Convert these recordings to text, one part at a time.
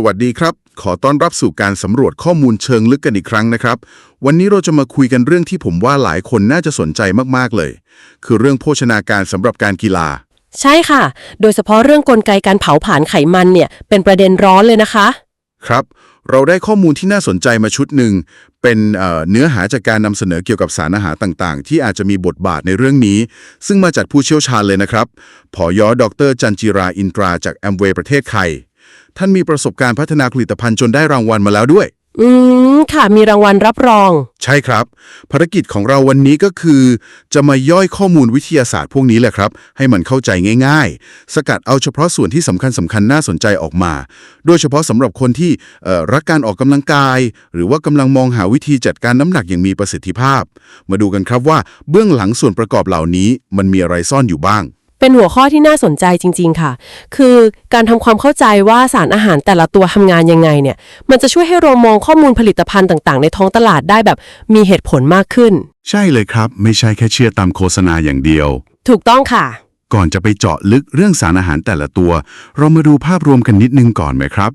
สวัสดีครับ ขอต้อนรับสู่การสำรวจข้อมูลเชิงลึกกันอีกครั้งนะครับ วันนี้เราจะมาคุยกันเรื่องที่ผมว่าหลายคนน่าจะสนใจมากๆเลย คือเรื่องโภชนาการสำหรับการกีฬา ใช่ค่ะ โดยเฉพาะเรื่องกลไกการเผาผลาญไขมันเนี่ย เป็นประเด็นร้อนเลยนะคะ ครับ เราได้ข้อมูลที่น่าสนใจมาชุดหนึ่ง เป็นเอ่อเนื้อหาจากการนำเสนอเกี่ยวกับสารอาหารต่างๆ ที่อาจจะมีบทบาทในเรื่องนี้ ซึ่งมาจากผู้เชี่ยวชาญเลยนะครับผอยอดรจันจิราอินตราจากแอมเวย์ประเทศไทย ท่านมีประสบการณ์พัฒนาผลิตภัณฑ์จนได้รางวัลมาแล้วด้วย อืม ค่ะ มีรางวัลรับรอง ใช่ครับ ภารกิจของเราวันนี้ก็คือ จะมาย่อยข้อมูลวิทยาศาสตร์พวกนี้แหละครับ ให้มันเข้าใจง่าย ๆ สกัดเอาเฉพาะส่วนที่สำคัญสำคัญน่าสนใจออกมา โดยเฉพาะสำหรับคนที่เอ่อรักการออกกำลังกาย หรือว่ากำลังมองหาวิธีจัดการน้ำหนักอย่างมีประสิทธิภาพ มาดูกันครับว่าเบื้องหลังส่วนประกอบเหล่านี้มันมีอะไรซ่อนอยู่บ้าง เป็นหัวข้อที่น่าสนใจจริง ๆ ค่ะ คือการทำความเข้าใจว่าสารอาหารแต่ละตัวทำงานยังไงเนี่ย มันจะช่วยให้เรามองข้อมูลผลิตภัณฑ์ต่าง ๆ ในท้องตลาดได้แบบมีเหตุผลมากขึ้น ใช่เลยครับ ไม่ใช่แค่เชื่อตามโฆษณาอย่างเดียว ถูกต้องค่ะ ก่อนจะไปเจาะลึกเรื่องสารอาหารแต่ละตัว เรามาดูภาพรวมกันนิดนึงก่อนไหมครับ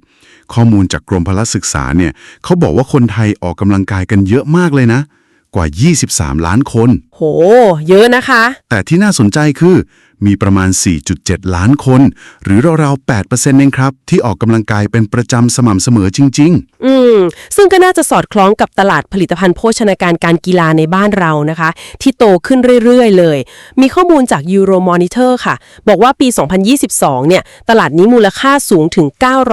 ข้อมูลจากกรมพละศึกษาเนี่ยเขาบอกว่าคนไทยออกกำลังกายกันเยอะมากเลยนะกว่า 23 ล้านคน โห เยอะนะคะ แต่ที่น่าสนใจคือ มีประมาณ 4.7 ล้านคน หรือราวๆ 8%เองครับ ที่ออกกำลังกายเป็นประจำสม่ำเสมอจริงอืม ซึ่งก็น่าจะสอดคล้องกับตลาดผลิตภัณฑ์โภชนาการการกีฬาในบ้านเรานะคะ ที่โตขึ้นเรื่อย ๆ เลย มีข้อมูลจาก Euromonitor ค่ะ บอกว่าปี 2022 เนี่ย ตลาดนี้มูลค่าสูงถึง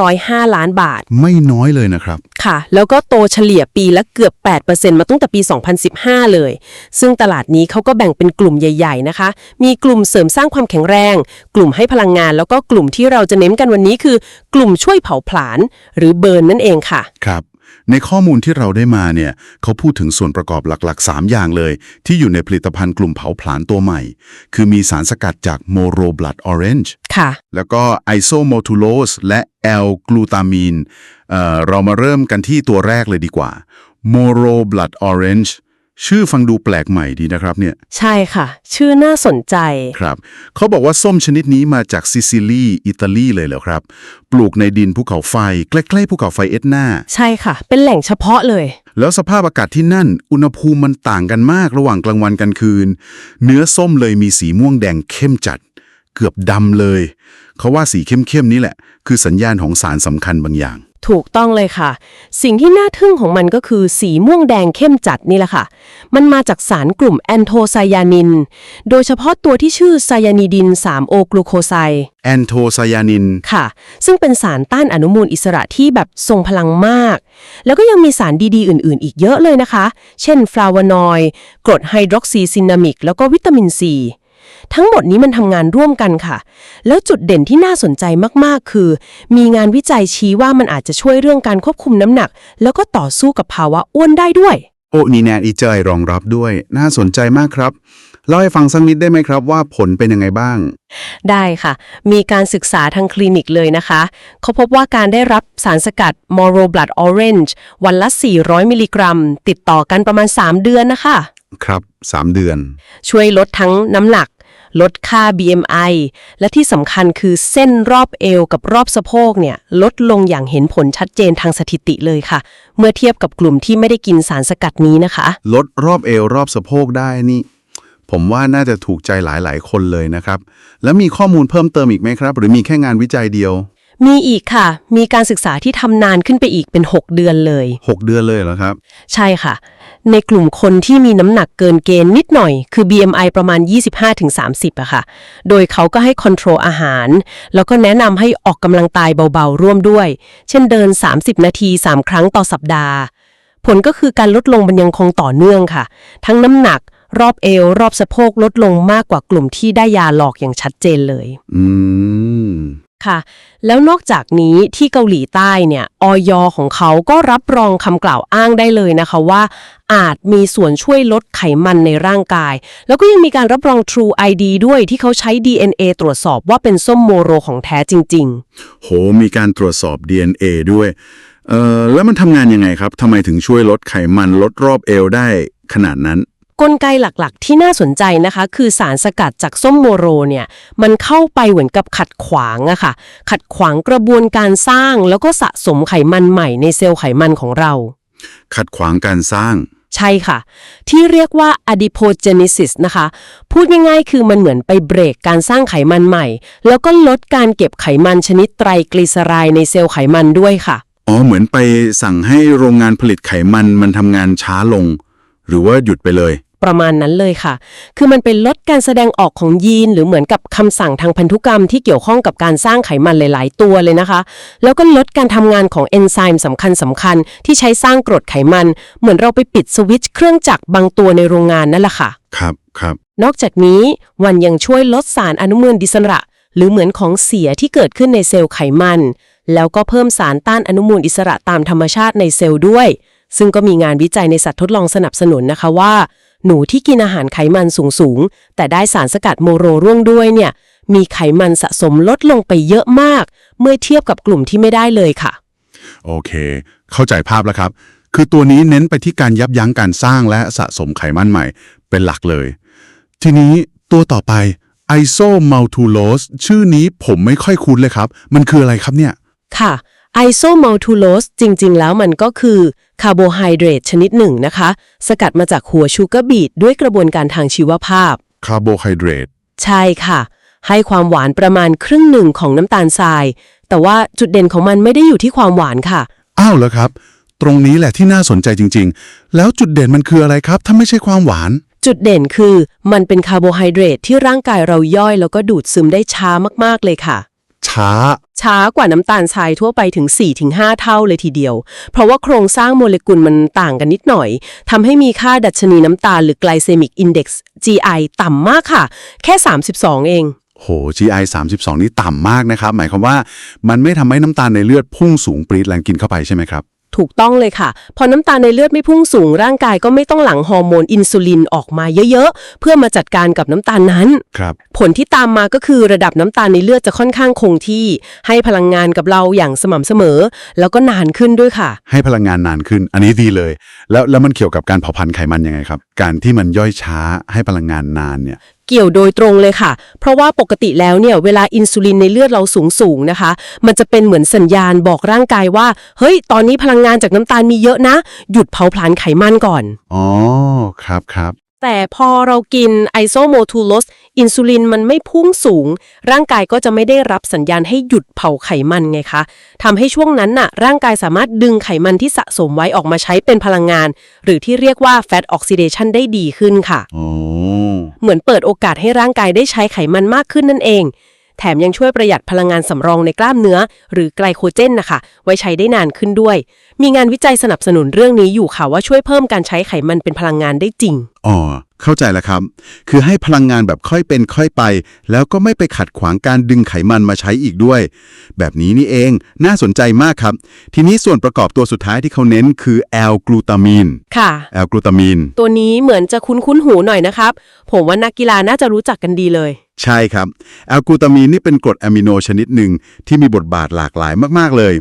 905 ล้านบาทๆไม่น้อยเลยนะครับ ค่ะ แล้วก็โตเฉลี่ยปีละเกือบ 8%มาตั้งแต่ปี 2015 เลย ซึ่งตลาดนี้เขาก็แบ่งเป็นกลุ่มใหญ่ๆนะคะ มีกลุ่มเสริมสร้างความแข็งแรง กลุ่มให้พลังงาน แล้วก็กลุ่มที่เราจะเน้นกันวันนี้คือ กลุ่มช่วยเผาผลาญหรือเบิร์นนั่นเองค่ะ ครับ ในข้อมูลที่เราได้มาเนี่ยเขาพูดถึงส่วนประกอบหลักๆ 3 อย่างเลย ที่อยู่ในผลิตภัณฑ์กลุ่มเผาผลาญตัวใหม่ คือมีสารสกัดจากโมโรบลัดออเรนจ์ค่ะ แล้วก็ไอโซโมทูโลสและแอลกลูตามีนเอ่อเรามาเริ่มกันที่ตัวแรกเลยดีกว่าโมโรบลัดออเรนจ์ ชื่อฟังดูแปลกใหม่ดีนะครับเนี่ย ใช่ค่ะ ชื่อน่าสนใจ ครับ เขาบอกว่าส้มชนิดนี้มาจากซิซิลี อิตาลีเลยเหรอครับ ปลูกในดินภูเขาไฟ ใกล้ๆภูเขาไฟเอ็ดนาใช่ค่ะ เป็นแหล่งเฉพาะเลย แล้วสภาพอากาศที่นั่น อุณหภูมิมันต่างกันมากระหว่างกลางวันกลางคืน เนื้อส้มเลยมีสีม่วงแดงเข้มจัด เกือบดำเลย เขาว่าสีเข้มๆนี้แหละ คือสัญญาณของสารสำคัญบางอย่าง ถูกต้องเลยค่ะ สิ่งที่น่าทึ่งของมันก็คือสีม่วงแดงเข้มจัดนี่แหละค่ะ มันมาจากสารกลุ่มแอนโทไซยานิน โดยเฉพาะตัวที่ชื่อไซยานิดิน 3 โอกลูโคไซแอนโทไซยานิน ค่ะ ซึ่งเป็นสารต้านอนุมูลอิสระที่แบบทรงพลังมาก แล้วก็ยังมีสารดีๆ อื่นๆ อีกเยอะเลยนะคะ เช่นฟลาวานอยด์กรดไฮดรอกซีซินามิก แล้วก็วิตามินซี ทั้งหมดนี้มันทำงานร่วมกันค่ะ แล้วจุดเด่นที่น่าสนใจมากๆ คือ มีงานวิจัยชี้ว่ามันอาจจะช่วยเรื่องการควบคุมน้ำหนัก แล้วก็ต่อสู้กับภาวะอ้วนได้ด้วย โอ้นี่แนทอีเจยรองรับด้วย น่าสนใจมากครับเล่าให้ฟังสักนิดได้ไหมครับว่าผลเป็นยังไงบ้าง ได้ค่ะ มีการศึกษาทางคลินิกเลยนะคะ เขาพบว่าการได้รับสารสกัด Moro Blood Orange วันละ 400 มิลลิกรัม ติดต่อกันประมาณ 3 เดือนนะคะ ครับ 3 เดือน ช่วยลดทั้งน้ำหนัก ลดค่า BMI และที่สำคัญคือเส้นรอบเอวกับรอบสะโพกเนี่ยลดลงอย่างเห็นผลชัดเจนทางสถิติเลยค่ะ เมื่อเทียบกับกลุ่มที่ไม่ได้กินสารสกัดนี้นะคะ ลดรอบเอวรอบสะโพกได้นี่ ผมว่าน่าจะถูกใจหลายๆ คนเลยนะครับ แล้วมีข้อมูลเพิ่มเติมอีกไหมครับ หรือมีแค่งานวิจัยเดียว มีอีกค่ะ มีการศึกษาที่ทำนานขึ้นไปอีกเป็น 6 เดือนเลย 6 เดือนเลยเหรอครับ ใช่ค่ะ ในกลุ่มคนที่มีน้ำหนักเกินเกณฑ์นิดหน่อย คือ BMI ประมาณ 25-30อะค่ะ โดยเขาก็ให้คอนโทรลอาหาร แล้วก็แนะนำให้ออกกำลังกายเบาๆ ร่วมด้วย เช่นเดิน 30 นาที 3 ครั้งต่อสัปดาห์ ผลก็คือการลดลงมันยังคงต่อเนื่องค่ะ ทั้งน้ำหนักรอบเอว รอบสะโพกลดลงมากกว่ากลุ่มที่ได้ยาหลอกอย่างชัดเจนเลย อืม ค่ะ แล้วนอกจากนี้ที่เกาหลีใต้เนี่ยออยของเขาก็รับรองคำกล่าวอ้างได้เลยนะคะว่า อาจมีส่วนช่วยลดไขมันในร่างกาย แล้วก็ยังมีการรับรอง True ID ด้วยที่เขาใช้ DNA ตรวจสอบว่าเป็นส้มโมโรของแท้จริง ๆ โห มีการตรวจสอบ DNA ด้วย เอ่อ แล้วมันทำงานยังไงครับทำไมถึงช่วยลดไขมันลดรอบเอวได้ขนาดนั้น กลไกหลักๆ ที่น่าสนใจนะคะ คือสารสกัดจากส้มโมโรเนี่ยมันเข้าไปเหมือนกับขัดขวางอะค่ะ ขัดขวางกระบวนการสร้าง แล้วก็สะสมไขมันใหม่ในเซลล์ไขมันของเรา ขัดขวางการสร้างใช่ค่ะ ที่เรียกว่า adipogenesis นะคะ พูดง่ายๆ คือมันเหมือนไปเบรกการสร้างไขมันใหม่ แล้วก็ลดการเก็บไขมันชนิดไตรกลีเซอไรด์ในเซลล์ไขมันด้วยค่ะ อ๋อ เหมือนไปสั่งให้โรงงานผลิตไขมันมันทำงานช้าลง หรือว่าหยุดไปเลย ประมาณนั้นเลยค่ะ คือมันเป็นลดการแสดงออกของยีน หรือเหมือนกับคำสั่งทางพันธุกรรมที่เกี่ยวข้องกับการสร้างไขมันหลาย ๆ ตัวเลยนะคะ แล้วก็ลดการทำงานของเอนไซม์สำคัญสำคัญๆที่ใช้สร้างกรดไขมัน เหมือนเราไปปิดสวิตช์เครื่องจักรบางตัวในโรงงานนั่นแหละค่ะ ครับครับ นอกจากนี้วันยังช่วยลดสารอนุมูลดิสระหรือเหมือนของเสียที่เกิดขึ้นในเซลล์ไขมัน แล้วก็เพิ่มสารต้านอนุมูลอิสระตามธรรมชาติในเซลล์ด้วย ซึ่งก็มีงานวิจัยในสัตว์ทดลองสนับสนุนนะคะว่า หนูที่กินอาหารไขมันสูงๆ แต่ได้สารสกัดโมโรร่วงด้วยเนี่ย มีไขมันสะสมลดลงไปเยอะมาก เมื่อเทียบกับกลุ่มที่ไม่ได้เลยค่ะ โอเค เข้าใจภาพแล้วครับ คือตัวนี้เน้นไปที่การยับยั้งการสร้างและสะสมไขมันใหม่เป็นหลักเลย ทีนี้ตัวต่อไป isomaltulose ชื่อนี้ผมไม่ค่อยคุ้นเลยครับ มันคืออะไรครับเนี่ย ค่ะ isomaltulose จริง ๆ แล้วมันก็คือคาร์โบไฮเดรตชนิดหนึ่งนะคะ สกัดมาจากหัวชูการ์บีทด้วยกระบวนการทางชีวภาพ คาร์โบไฮเดรตใช่ค่ะ ให้ความหวานประมาณครึ่งหนึ่งของน้ำตาลทราย แต่ว่าจุดเด่นของมันไม่ได้อยู่ที่ความหวานค่ะ อ้าวเหรอครับ ตรงนี้แหละที่น่าสนใจจริง ๆ แล้วจุดเด่นมันคืออะไรครับ ถ้าไม่ใช่ความหวาน จุดเด่นคือมันเป็นคาร์โบไฮเดรตที่ร่างกายเราย่อยแล้วก็ดูดซึมได้ช้ามากๆเลยค่ะ ช้า ช้ากว่าน้ำตาลทรายทั่วไปถึง 4-5 เท่าเลยทีเดียว เพราะว่าโครงสร้างโมเลกุลมันต่างกันนิดหน่อยทำให้มีค่าดัชนีน้ำตาลหรือ glycemic index GI ต่ำมากค่ะ แค่ 32 เอง โห GI 32 นี่ต่ำมากนะครับ หมายความว่ามันไม่ทำให้น้ำตาลในเลือดพุ่งสูงปรีดแรงกินเข้าไปใช่ไหมครับ ถูกต้องเลยค่ะ พอน้ำตาลในเลือดไม่พุ่งสูงร่างกายก็ไม่ต้องหลั่งฮอร์โมนอินซูลินออกมาเยอะๆ เพื่อมาจัดการกับน้ำตาลนั้น ครับ ผลที่ตามมาก็คือระดับน้ำตาลในเลือดจะค่อนข้างคงที่ ให้พลังงานกับเราอย่างสม่ำเสมอ แล้วก็นานขึ้นด้วยค่ะ ให้พลังงานนานขึ้น อันนี้ดีเลย แล้วแล้วมันเกี่ยวกับการเผาผลาญไขมันยังไงครับ การที่มันย่อยช้าให้พลังงานนานเนี่ย เกี่ยวโดยตรงเลยค่ะ เพราะว่าปกติแล้วเนี่ยเวลาอินซูลินในเลือดเราสูงสูงๆนะคะ มันจะเป็นเหมือนสัญญาณบอกร่างกายว่า เฮ้ย ตอนนี้พลังงานจากน้ำตาลมีเยอะนะ หยุดเผาผลาญไขมันก่อน อ๋อ ครับครับแต่พอเรากินไอโซโมทูล s อินซูลินมันไม่พุ่งสูง ร่างกายก็จะไม่ได้รับสัญญาณให้หยุดเผาไขมันไงคะทำให้ช่วงนั้นน่ะ ร่างกายสามารถดึงไขมันที่สะสมไว้ออกมาใช้เป็นพลังงาน หรือที่เรียกว่า fat oxidation ได้ดีขึ้นค่ะอ๋อ เหมือนเปิดโอกาสให้ร่างกายได้ใช้ไขมันมากขึ้นนั่นเอง แถมยังช่วยประหยัดพลังงานสำรองในกล้ามเนื้อ หรือไกลโคเจนนะคะ ไว้ใช้ได้นานขึ้นด้วย มีงานวิจัยสนับสนุนเรื่องนี้อยู่ค่ะว่าช่วยเพิ่มการใช้ไขมันเป็นพลังงานได้จริงอ๋อเข้าใจแล้วครับ คือให้พลังงานแบบค่อยเป็นค่อยไป แล้วก็ไม่ไปขัดขวางการดึงไขมันมาใช้อีกด้วย แบบนี้นี่เองน่าสนใจมากครับ ทีนี้ส่วนประกอบตัวสุดท้ายที่เขาเน้นคือแอลกลูตามีนค่ะแอลกลูตามีนตัวนี้เหมือนจะคุ้นๆหูหน่อยนะครับ ผมว่านักกีฬาน่าจะรู้จักกันดีเลย ใช่ครับแอลกลูตามีนนี่เป็นกรดอะมิโนชนิดหนึ่งที่มีบทบาทหลากหลายมากๆเลย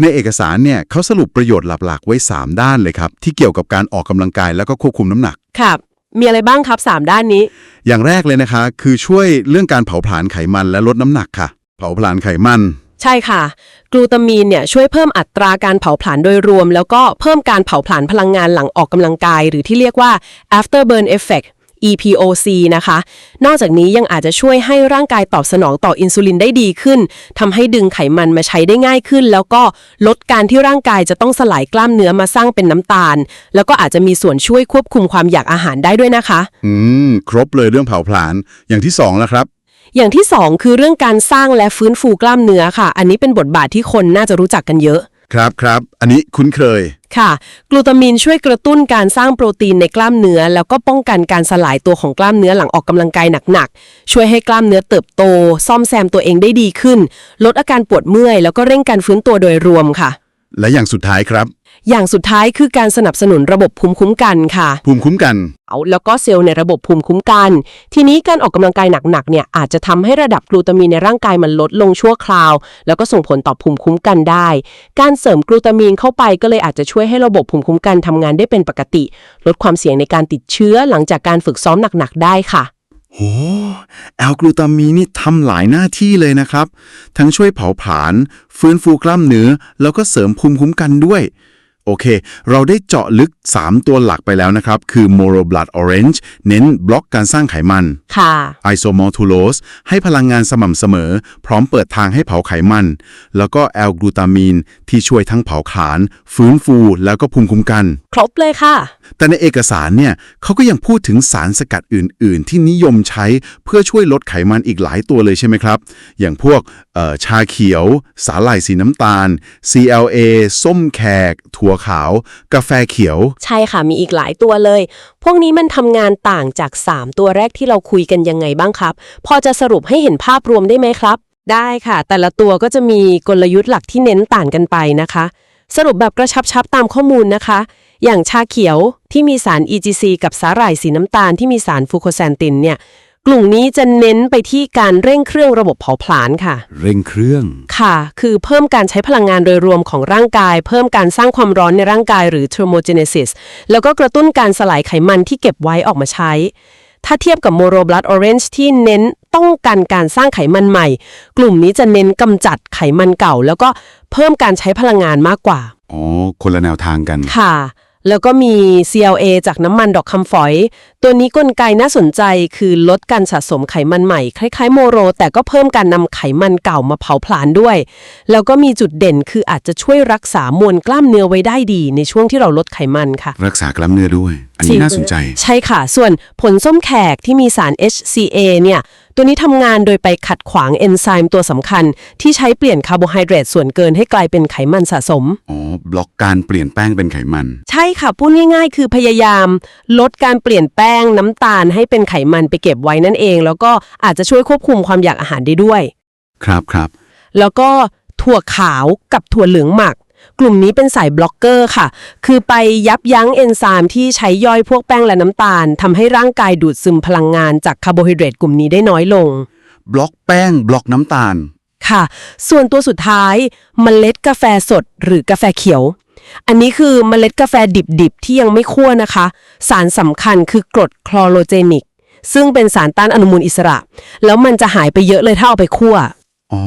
ในเอกสารเนี่ยเขาสรุปประโยชน์หลักๆ ไว้ 3 ด้านเลยครับที่เกี่ยวกับการออกกำลังกายแล้วก็ควบคุมน้ำหนัก ครับ มีอะไรบ้างครับ 3 ด้านนี้ อย่างแรกเลยนะคะ คือช่วยเรื่องการเผาผลาญไขมันและลดน้ำหนักค่ะ เผาผลาญไขมัน ใช่ค่ะ กลูตามีนเนี่ยช่วยเพิ่มอัตราการเผาผลาญโดยรวม แล้วก็เพิ่มการเผาผลาญพลังงานหลังออกกำลังกาย หรือที่เรียกว่า after burn effect EPOC นะคะ นอกจากนี้ยังอาจจะช่วยให้ร่างกายตอบสนองต่ออินซูลินได้ดีขึ้นทำให้ดึงไขมันมาใช้ได้ง่ายขึ้น แล้วก็ลดการที่ร่างกายจะต้องสลายกล้ามเนื้อมาสร้างเป็นน้ำตาล แล้วก็อาจจะมีส่วนช่วยควบคุมความอยากอาหารได้ด้วยนะคะ อืม ครบเลยเรื่องเผาผลาญอย่างที่สองแล้วครับอย่างที่สองคือเรื่องการสร้างและฟื้นฟูกล้ามเนื้อค่ะ อันนี้เป็นบทบาทที่คนน่าจะรู้จักกันเยอะ ครับครับ อันนี้คุ้นเคย ค่ะ กลูตามินช่วยกระตุ้นการสร้างโปรตีนในกล้ามเนื้อ แล้วก็ป้องกันการสลายตัวของกล้ามเนื้อหลังออกกำลังกายหนักๆ ช่วยให้กล้ามเนื้อเติบโต ซ่อมแซมตัวเองได้ดีขึ้น ลดอาการปวดเมื่อย แล้วก็เร่งการฟื้นตัวโดยรวมค่ะ และอย่างสุดท้ายครับ อย่างสุดท้ายคือการสนับสนุนระบบภูมิคุ้มกันค่ะ ภูมิคุ้มกัน เอาแล้วก็เซลล์ในระบบภูมิคุ้มกัน ทีนี้การออกกำลังกายหนักๆเนี่ยอาจจะทำให้ระดับกลูตามีนในร่างกายมันลดลงชั่วคราว แล้วก็ส่งผลต่อภูมิคุ้มกันได้ การเสริมกลูตามีนเข้าไปก็เลยอาจจะช่วยให้ระบบภูมิคุ้มกันทำงานได้เป็นปกติ ลดความเสี่ยงในการติดเชื้อหลังจากการฝึกซ้อมหนักๆได้ค่ะ โหแอลกลูตามีนนี่ทำหลายหน้าที่เลยนะครับ ทั้งช่วยเผาผลาญฟื้นฟูกล้ามเนื้อ แล้วก็เสริมภูมิคุ้มกันด้วย โอเค เราได้เจาะลึก 3 ตัวหลักไปแล้วนะครับ คือ Moro Blood Orange เน้นบล็อกการสร้างไขมัน ค่ะ Isomortulose ให้พลังงานสม่ำเสมอ พร้อมเปิดทางให้เผาไขมัน แล้วก็แอลกลูตามีนที่ช่วยทั้งเผาผลาญฟื้นฟู แล้วก็ภูมิคุ้มกัน ครบเลยค่ะ แต่ในเอกสารเนี่ยเขาก็ยังพูดถึงสารสกัดอื่น ๆ ที่นิยมใช้เพื่อช่วยลดไขมันอีกหลายตัวเลยใช่ไหมครับ อย่างพวกเอ่อชาเขียว สาหร่ายสีน้ำตาล CLA ส้มแขกถั่วขาว กาแฟเขียว ใช่ค่ะมีอีกหลายตัวเลย พวกนี้มันทำงานต่างจาก 3 ตัวแรกที่เราคุยกันยังไงบ้างครับ พอจะสรุปให้เห็นภาพรวมได้ไหมครับ ได้ค่ะ แต่ละตัวก็จะมีกลยุทธ์หลักที่เน้นต่างกันไปนะคะ สรุปแบบกระชับๆตามข้อมูลนะคะ อย่างชาเขียวที่มีสาร EGC กับสาหร่ายสีน้ำตาลที่มีสารฟูโคแซนตินเนี่ย กลุ่มนี้จะเน้นไปที่การเร่งเครื่องระบบเผาผลาญค่ะ เร่งเครื่อง ค่ะ คือเพิ่มการใช้พลังงานโดยรวมของร่างกาย เพิ่มการสร้างความร้อนในร่างกายหรือ thermogenesis แล้วก็กระตุ้นการสลายไขมันที่เก็บไว้ออกมาใช้ ถ้าเทียบกับ Moro Blood Orange ที่เน้นต้องการการสร้างไขมันใหม่ กลุ่มนี้จะเน้นกำจัดไขมันเก่า แล้วก็เพิ่มการใช้พลังงานมากกว่า อ๋อ คนละแนวทางกัน ค่ะ แล้วก็มี CLA จากน้ำมันดอกคำฝอย ตัวนี้กลไกน่าสนใจคือลดการสะสมไขมันใหม่ คล้าย ๆ โมโร แต่ก็เพิ่มการนำไขมันเก่ามาเผาผลาญด้วย แล้วก็มีจุดเด่นคืออาจจะช่วยรักษามวลกล้ามเนื้อไว้ได้ดี ในช่วงที่เราลดไขมันค่ะ รักษากล้ามเนื้อด้วย อันนี้น่าสนใจ ใช่ค่ะ ส่วนผลส้มแขกที่มีสาร HCA เนี่ย ตัวนี้ทำงานโดยไปขัดขวางเอนไซม์ตัวสำคัญ ที่ใช้เปลี่ยนคาร์โบไฮเดรตส่วนเกินให้กลายเป็นไขมันสะสม อ๋อ บล็อกการเปลี่ยนแป้งเป็นไขมัน ใช่ค่ะ พูดง่ายๆ คือพยายาม ลดการเปลี่ยนแป้งน้ำตาลให้เป็นไขมันไปเก็บไว้นั่นเอง แล้วก็อาจจะช่วยควบคุมความอยากอาหารได้ด้วย ครับครับ แล้วก็ถั่วขาวกับถั่วเหลืองหมัก กลุ่มนี้เป็นสายบล็อกเกอร์ค่ะ คือไปยับยั้งเอนไซม์ที่ใช้ย่อยพวกแป้งและน้ำตาลทำให้ร่างกายดูดซึมพลังงานจากคาร์โบไฮเดรตกลุ่มนี้ได้น้อยลง บล็อกแป้งบล็อกน้ำตาล ค่ะ ส่วนตัวสุดท้ายมเมล็ดกาแฟสด หรือกาแฟเขียว อันนี้คือเมล็ดกาแฟดิบๆที่ยังไม่คั่วนะคะ สารสำคัญคือกรดคลอโรเจนิกซึ่งเป็นสารต้านอนุมูลอิสระ แล้วมันจะหายไปเยอะเลยถ้าเอาไปคั่ว อ๋อ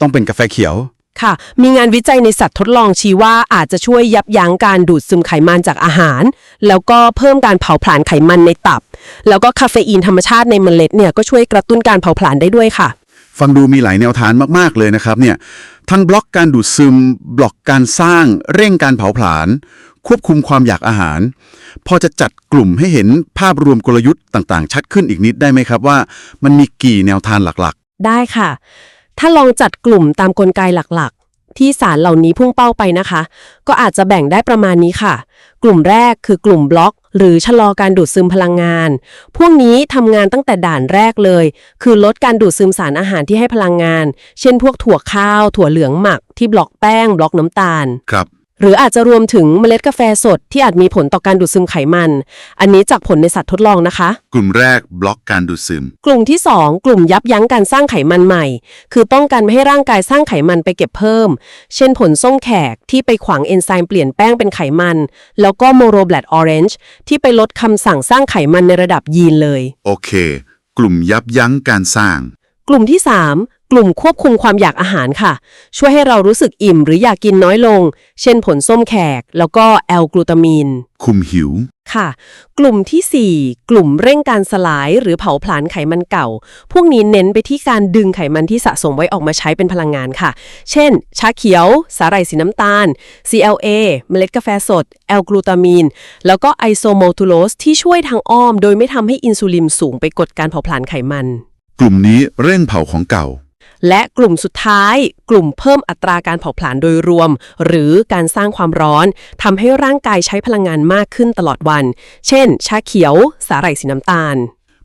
ต้องเป็นกาแฟเขียว ค่ะ มีงานวิจัยในสัตว์ทดลองชี้ว่าอาจจะช่วยยับยั้งการดูดซึมไขมันจากอาหาร แล้วก็เพิ่มการเผาผลาญไขมันในตับ แล้วก็คาเฟอีนธรรมชาติในเมล็ดเนี่ยก็ช่วยกระตุ้นการเผาผลาญได้ด้วยค่ะ ฟังดูมีหลายแนวทางมากๆเลยนะครับเนี่ยทั้งบล็อกการดูดซึม บล็อกการสร้าง เร่งการเผาผลาญควบคุมความอยากอาหาร พอจะจัดกลุ่มให้เห็นภาพรวมกลยุทธ์ต่างๆ ชัดขึ้นอีกนิดได้ไหมครับว่า มันมีกี่แนวทางหลักได้ค่ะ ถ้าลองจัดกลุ่มตามกลไกหลักๆ ที่สารเหล่านี้พุ่งเป้าไปนะคะ ก็อาจจะแบ่งได้ประมาณนี้ค่ะ กลุ่มแรกคือกลุ่มบล็อก หรือชะลอการดูดซึมพลังงาน พวกนี้ทำงานตั้งแต่ด่านแรกเลย คือลดการดูดซึมสารอาหารที่ให้พลังงาน เช่น พวกถั่วข้าว ถั่วเหลืองหมักที่บล็อกแป้ง บล็อกน้ำตาล ครับ หรืออาจจะรวมถึงเมล็ดกาแฟสดที่อาจมีผลต่อการดูดซึมไขมัน อันนี้จากผลในสัตว์ทดลองนะคะ กลุ่มแรกบล็อกการดูดซึม กลุ่มที่ 2 กลุ่มยับยั้งการสร้างไขมันใหม่ คือป้องกันไม่ให้ร่างกายสร้างไขมันไปเก็บเพิ่ม เช่นผลส้มแขกที่ไปขวางเอนไซม์เปลี่ยนแป้งเป็นไขมัน แล้วก็โมโรแบลดออเรนจ์ที่ไปลดคำสั่งสร้างไขมันในระดับยีนเลย โอเค กลุ่มยับยั้งการสร้าง กลุ่มที่ 3 กลุ่มควบคุมความอยากอาหารค่ะ ช่วยให้เรารู้สึกอิ่มหรืออยากกินน้อยลง เช่นผลส้มแขก แล้วก็แอลกลูตามีน คุมหิว ค่ะ กลุ่มทีสี่ 4 กลุ่มเร่งการสลายหรือเผาผลาญไขมันเก่า พวกนี้เน้นไปที่การดึงไขมันที่สะสมไว้ออกมาใช้เป็นพลังงานค่ะ เช่น ชาเขียว สาหร่ายสีน้ำตาล CLA เมล็ดกาแฟสด แอลกลูตามีน แล้วก็ไอโซโมทูโลสที่ช่วยทางอ้อม โดยไม่ทำให้อินซูลินสูงไปกดการเผาผลาญไขมัน กลุ่มนี้เร่งเผาของเก่า และกลุ่มสุดท้าย กลุ่มเพิ่มอัตราการเผาผลาญโดยรวม หรือการสร้างความร้อนทำให้ร่างกายใช้พลังงานมากขึ้นตลอดวัน เช่น ชาเขียว สาหร่ายสีน้ำตาล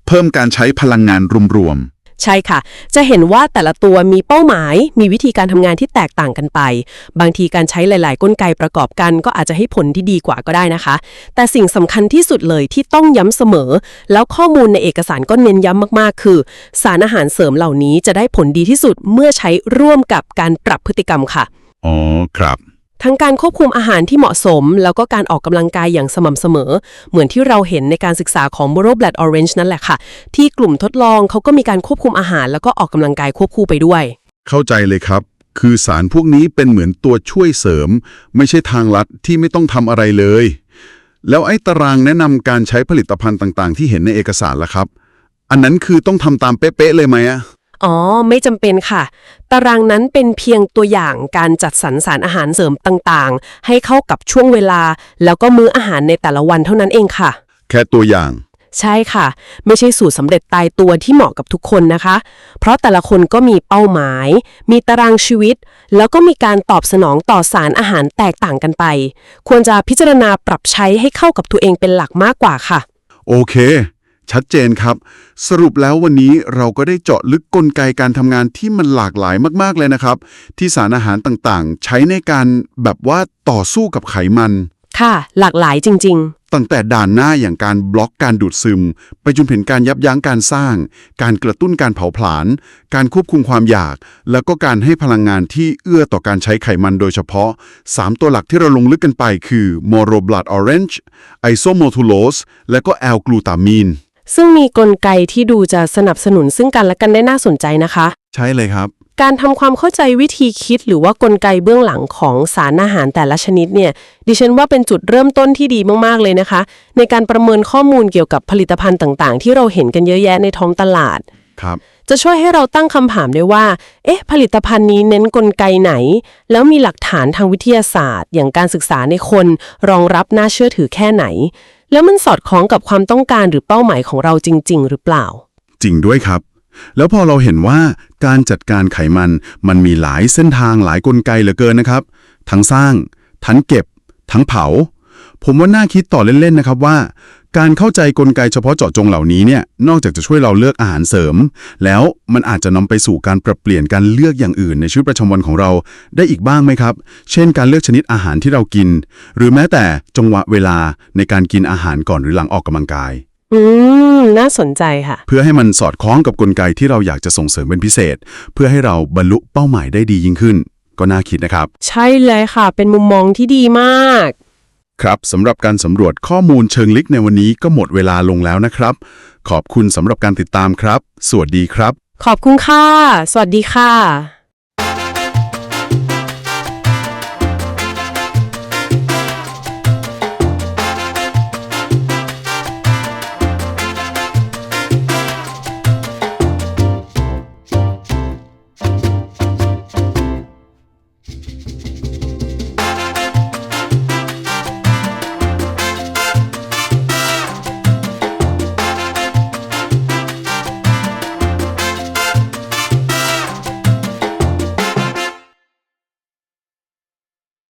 เพิ่มการใช้พลังงานรวม ใช่ค่ะ จะเห็นว่าแต่ละตัวมีเป้าหมาย มีวิธีการทำงานที่แตกต่างกันไป บางทีการใช้หลาย ๆ กลไกประกอบกัน ก็อาจจะให้ผลที่ดีกว่าก็ได้นะคะ แต่สิ่งสำคัญที่สุดเลยที่ต้องย้ำเสมอ แล้วข้อมูลในเอกสารก็เน้นย้ำมาก ๆ คือ สารอาหารเสริมเหล่านี้จะได้ผลดีที่สุดเมื่อใช้ร่วมกับการปรับพฤติกรรมค่ะ อ๋อ ครับ ทั้งการควบคุมอาหารที่เหมาะสม แล้วก็การออกกำลังกายอย่างสม่ำเสมอ เหมือนที่เราเห็นในการศึกษาของ Moro Blood Orange นั่นแหละค่ะ ที่กลุ่มทดลองเขาก็มีการควบคุมอาหาร แล้วก็ออกกำลังกายควบคู่ไปด้วย เข้าใจเลยครับ คือสารพวกนี้เป็นเหมือนตัวช่วยเสริม ไม่ใช่ทางลัดที่ไม่ต้องทำอะไรเลย แล้วไอ้ตารางแนะนำการใช้ผลิตภัณฑ์ต่าง ๆ ที่เห็นในเอกสารล่ะครับ อันนั้นคือต้องทำตามเป๊ะๆเลยไหมอะ อ๋อ ไม่จำเป็นค่ะ ตารางนั้นเป็นเพียงตัวอย่างการจัดสรรสารอาหารเสริมต่างๆ ให้เข้ากับช่วงเวลา แล้วก็มื้ออาหารในแต่ละวันเท่านั้นเองค่ะ แค่ตัวอย่าง ใช่ค่ะ ไม่ใช่สูตรสำเร็จตายตัวที่เหมาะกับทุกคนนะคะ เพราะแต่ละคนก็มีเป้าหมาย มีตารางชีวิต แล้วก็มีการตอบสนองต่อสารอาหารแตกต่างกันไป ควรจะพิจารณาปรับใช้ให้เข้ากับตัวเองเป็นหลักมากกว่าค่ะ โอเค ชัดเจนครับ สรุปแล้ววันนี้เราก็ได้เจาะลึกกลไกการทำงานที่มันหลากหลายมากๆเลยนะครับ ที่สารอาหารต่างๆ ใช้ในการแบบว่าต่อสู้กับไขมัน ค่ะ หลากหลายจริงตั้งแต่ด่านหน้าอย่างการบล็อกการดูดซึม ไปจนถึงการยับยั้งการสร้าง การกระตุ้นการเผาผลาญ การควบคุมความอยาก แล้วก็การให้พลังงานที่เอื้อต่อการใช้ไขมันโดยเฉพาะ 3 ตัวหลักที่เราลงลึกกันไปคือ Moro Blood Orange Isomotulose และก็ L-glutamine ๆ ซึ่งมีกลไกที่ดูจะสนับสนุนซึ่งกันและกันได้น่าสนใจนะคะ ใช่เลยครับ การทำความเข้าใจวิธีคิดหรือว่ากลไกเบื้องหลังของสารอาหารแต่ละชนิดเนี่ย ดิฉันว่าเป็นจุดเริ่มต้นที่ดีมากๆเลยนะคะ ในการประเมินข้อมูลเกี่ยวกับผลิตภัณฑ์ต่างๆ ที่เราเห็นกันเยอะแยะในท้องตลาด ครับ จะช่วยให้เราตั้งคำถามได้ว่า เอ๊ะ ผลิตภัณฑ์นี้เน้นกลไกไหน แล้วมีหลักฐานทางวิทยาศาสตร์ อย่างการศึกษาในคน รองรับน่าเชื่อถือแค่ไหน แล้วมันสอดคล้องกับความต้องการหรือเป้าหมายของเราจริง ๆ หรือเปล่า จริงด้วยครับ แล้วพอเราเห็นว่าการจัดการไขมันมันมีหลายเส้นทางหลายกลไกเหลือเกินนะครับ ทั้งสร้าง ทั้งเก็บ ทั้งเผา ผมว่าน่าคิดต่อเล่นๆนะครับว่า การเข้าใจกลไกเฉพาะเจาะจงเหล่านี้เนี่ยนอกจากจะช่วยเราเลือกอาหารเสริม แล้วมันอาจจะนำไปสู่การปรับเปลี่ยนการเลือกอย่างอื่นในชีวิตประจำวันของเราได้อีกบ้างไหมครับ เช่น การเลือกชนิดอาหารที่เรากิน หรือแม้แต่จังหวะเวลาในการกินอาหารก่อนหรือหลังออกกำลังกาย อืม น่าสนใจค่ะ เพื่อให้มันสอดคล้องกับกลไกที่เราอยากจะส่งเสริมเป็นพิเศษ เพื่อให้เราบรรลุเป้าหมายได้ดียิ่งขึ้น ก็น่าคิดนะครับ ใช่เลยค่ะ เป็นมุมมองที่ดีมาก ครับสำหรับการสำรวจข้อมูลเชิงลึกในวันนี้ก็หมดเวลาลงแล้วนะครับ ขอบคุณสำหรับการติดตามครับ สวัสดีครับ ขอบคุณค่ะ สวัสดีค่ะ